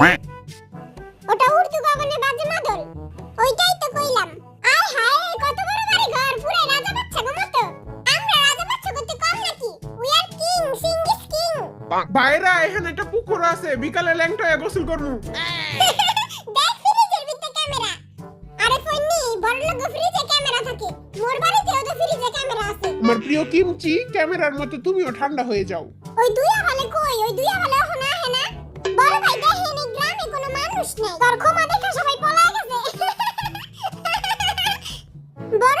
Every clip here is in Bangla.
ওটা গগনে বাজে মাদল। ওইটাই তো কইলাম। আয় হায় কত বড় বাড়ি ঘর পুরো রাজা বাচ্চা গো মতো। আমরা রাজা বাচ্চা করতে কম নাকি? উই আর কিং সিঙ্গিস কিং বাইরে এখানে একটা পুকুর আছে। বিকালে ল্যাংটা গোসল করব দেখ ফ্রিজের ভিতরে ক্যামেরা। আরে ফোননি বড় লোক ফ্রিজে ক্যামেরা থাকে। মোর বাড়িতেও তো ফ্রিজে ক্যামেরা আছে। আমার প্রিয় কিমচি ক্যামেরার মতো তুমিও ঠান্ডা হয়ে যাও। ওই দুই আবালে কই? ওই দুই আবালে মানুষ নেই তোর ক্ষমা দেখে সবাই পলায় গেছে। বড়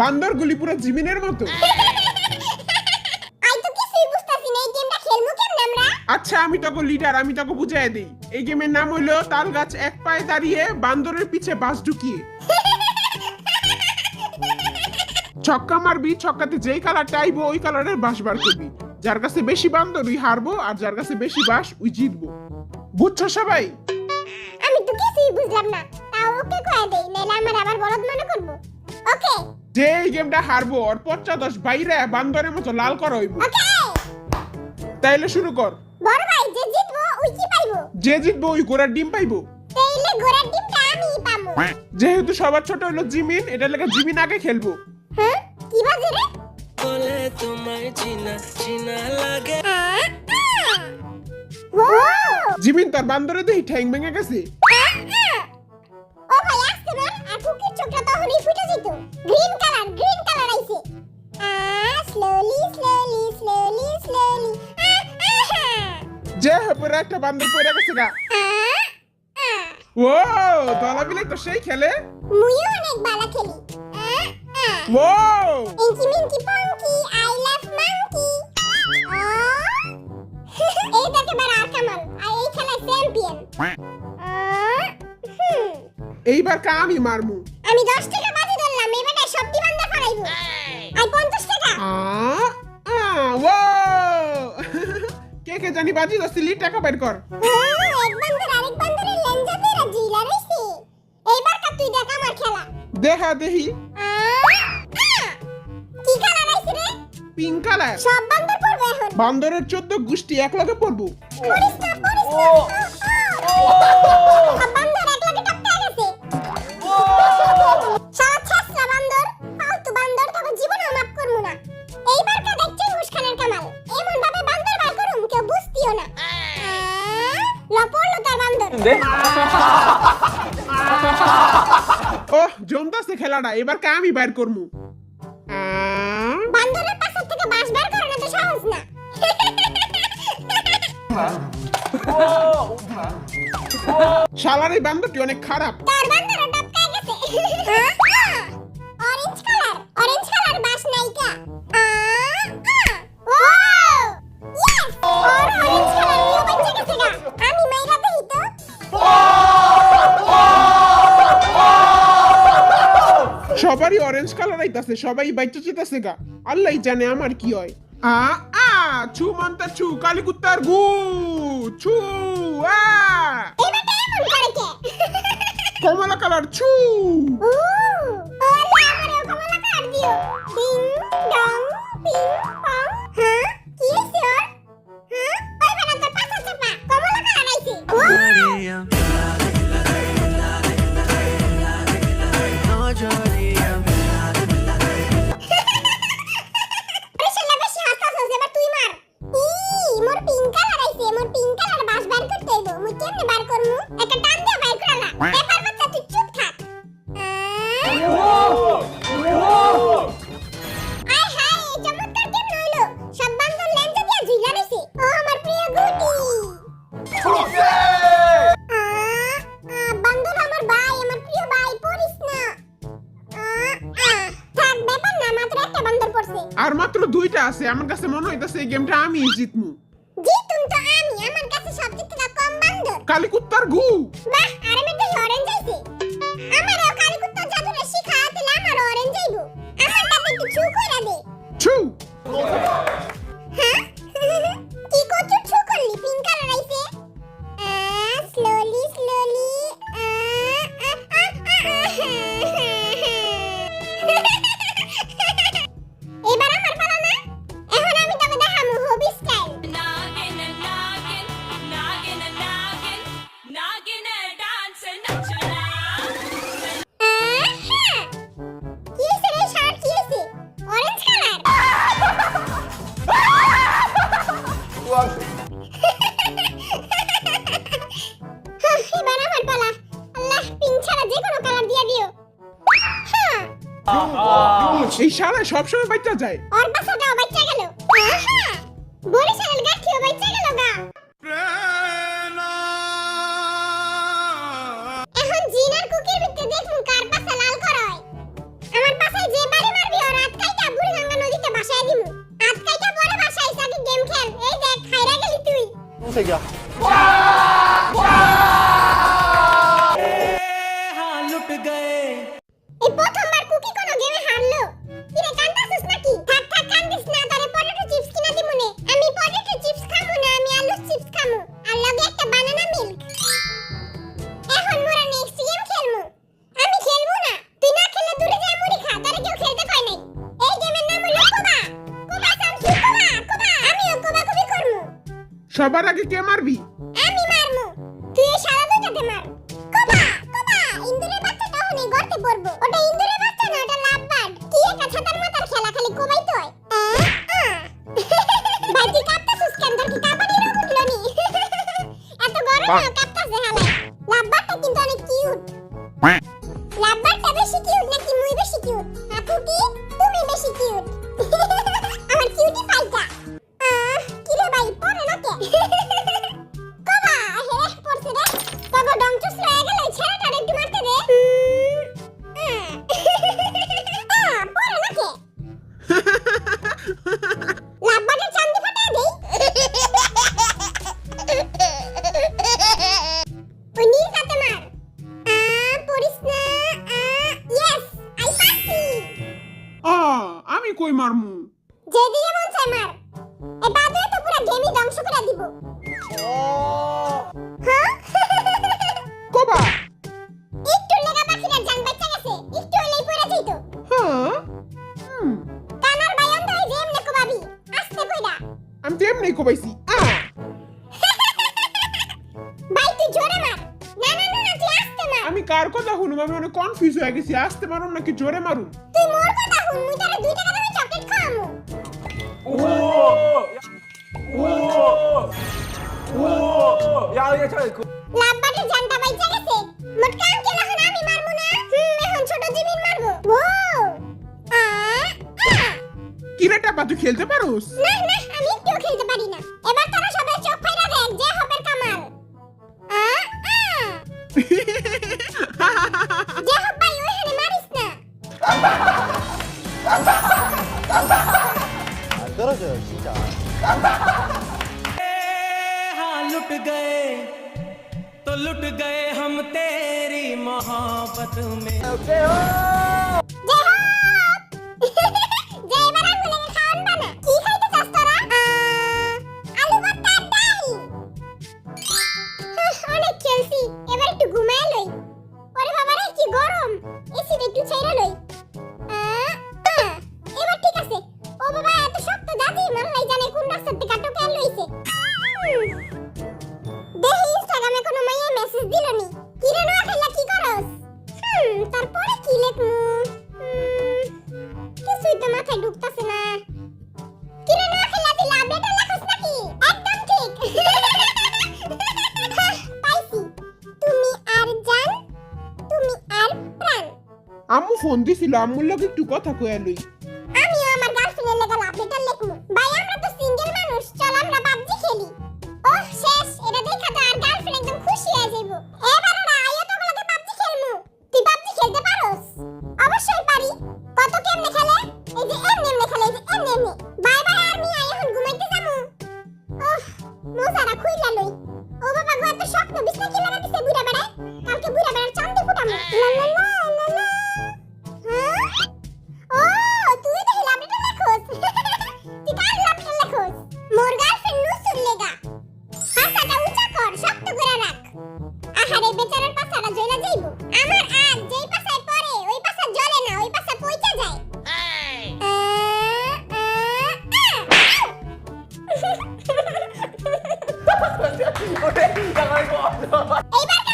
বান্দরগুলি পুরো জিমিনের মতো। আচ্ছা আমি তোকে লিডার আমি তোকে বুঝাই দিই। এই গেমের নাম হইল তাল গাছ এক পায়ে দাঁড়িয়ে বান্দরের পিছে বাস ঢুকিয়ে। ছক্কা মারবি ছক্কাতে যেই কালার চাইব ওই কালারের বাস বার করবি। যার কাছে বেশি বান্দর ওই হারবো আর যার কাছে বেশি বাস ওই জিতবো। বুঝছ সবাই? আমি তো কিছুই বুঝলাম না তাও ওকে কয়ে দেই নাহলে আমার আবার বলদ মনে করব। ওকে যে এই গেমটা হারবো ওর পঞ্চাদশ বাইরে বান্দরের মতো লাল করা হইব। তাইলে শুরু কর। বড় ভাই যে জিতবো ওই কি পাইবো? যে জিতবো ওই ঘোড়ার ডিম পাইবো। তাইলে ঘোড়ার ডিমটা আমি পামু যেহেতু সবার ছোট হলো জিমিন এটা লেগে জিমিন আগে খেলব। হ্যাঁ? কি বাজে রে? বলে তোমায় চিনা চিনা লাগে। আহ, আহ। ও জিমিন তার বান্দরে দেখি ঠ্যাং ভেঙে গেছে। যে হপরে একটা বান্দর পড়ে গেছে গা। ও দলা বিলে তো সেই খেলে। মুইও অনেক বালা খেলি। ও inky minky ponky I love monkey এই দেখে বার আর কামাল আর এই খেলায় চ্যাম্পিয়ন এইবার কা আমি মারমু? আমি দশ টাকা বাজি ধরলাম এবারে সবটি বান্দা ফলাইবো। আর পঞ্চাশ টাকা। আ আ ও কে কে জানি বাজি দস্তি টাকা বের কর এক বান্দর আরেক বান্দরের লেঞ্জা ধরে জিলা রইছে এইবার কা তুই দেখ আমার খেলা দেখা দেহি। কি কালার আইছে রে পিঙ্ক কালার সব বান্দর পড়বে এখন বান্দরের চোদ্দ গুষ্টি এক লগে পড়ব পড়িস না পড়িস না 근데? ও জমতাছে খেলাটা। এবার কে আমি বাইর করমু। বান্দরের পাশে থেকে বাস বের করানো তো সহজ না। শালার এই বান্দরটি অনেক খারাপ। সবাই বাইচে চিতাছে গা। আল্লাহ জানে আমার কি হয়। আ আ ছু মন্তা ছু কালী কুত্তার গু ছু আ। কমলা কালার ছু। আর মাত্র দুইটা আছে। আমার কাছে মনে হইতাছে এই গেমটা আমি জিতমু। জিতুম তো আমি আমার কাছে সবচেয়ে থেকে কম বান্দর। কালি কুত্তার গু। বাহ আরে আমি তো অরেঞ্জ আইছে। আমারও কালীকুত্তা জাদুরে শিখা তাহলে আমারও অরেঞ্জ আইবো। আমারটাতে একটু ছু কইরা দে। ছু। এই শালায় সবসময় বাচ্চা যায়। ওর বাসাটাও বাচ্চা গেল। আহা! বরিশালের গাঠিও বাচ্চা গেল গা। এখন জিন আর কুকির ভিতরে দেখুন কার পাশে লাল করা আমার পাশে যে বাড়ি মারবি ওর হাত কাইটা বুড়িগঙ্গা নদীতে বাসায় দিমু। হাত কাইটা পরে বাসায় আগে গেম খেল। এই দেখ খাইরা গেলি তুই। 색이 সবার আগে কে মারবি? আমি মারমু তুই এই শালা দুটাতে মার। কোবা কোবা ইন্দুরের বাচ্চাটা হনে গর্তে পড়ব। ওটা ইন্দুরের বাচ্চা না ওটা লাভবার্ড। কি একটা ছাতার মাথার খেলা খালি কোবাই তো হয়। ভাই তুই কাঁপতাছিস কেন? তোর কি কাঁপানি রোগ উঠল নি? এত গরমে কাঁপতাছে হালাই লাভবার্ডটা কিন্তু অনেক কিউট লাভবার্ডটা বেশি কিউট নাকি মুই বেশি কিউট আপু কি? সামনে কোবাইছি আমি কার কথা শুনুম আমি অনেক কনফিউজ হয়ে গেছি আসতে পারুন নাকি জোরে মারুন তুই মোর কথা খেলতে পারোস না না আমি लुट गए तो लुट गए हम तेरी मोहब्बत में। গরম এসিতে একটু ছাইরা লই এবার ঠিক আছে ও বাবা এত শক্ত দাদি মাল্লাই জানে কোন রাস্তা থেকে কাটো কেন লইছে আম্মু ফোন দিছিল, আম্মুর লগে একটু কথা কয়া লই। আমি আমার গার্লফ্রেন্ডের লাগা লাভ লেটার লিখমু ভাই, আমরা তো সিঙ্গেল মানুষ, চল আমরা পাবজি খেলি। ও শেষ, এটা দেখা তো আর গার্লফ্রেন্ড একদম খুশি হয়ে যাইব। এবার না আইও তো বলতে পাবজি খেলমু। তুই পাবজি খেলতে পারোস? অবশ্যই পারি। কত কেমনে খেলে? এই যে এমনি এমনি খেলে, এই যে এমনি এমনি। বাই বাই আর্মি আই এখন ঘুমাইতে যামু ওহ মোজারা খুইলা লই। ও বাবা, গো, এত স্বপ্ন, বিছনা কি লাগাতেছে বুড়া বেড়া কালকে বুড়া বেড়ার চান্দে না Ibarat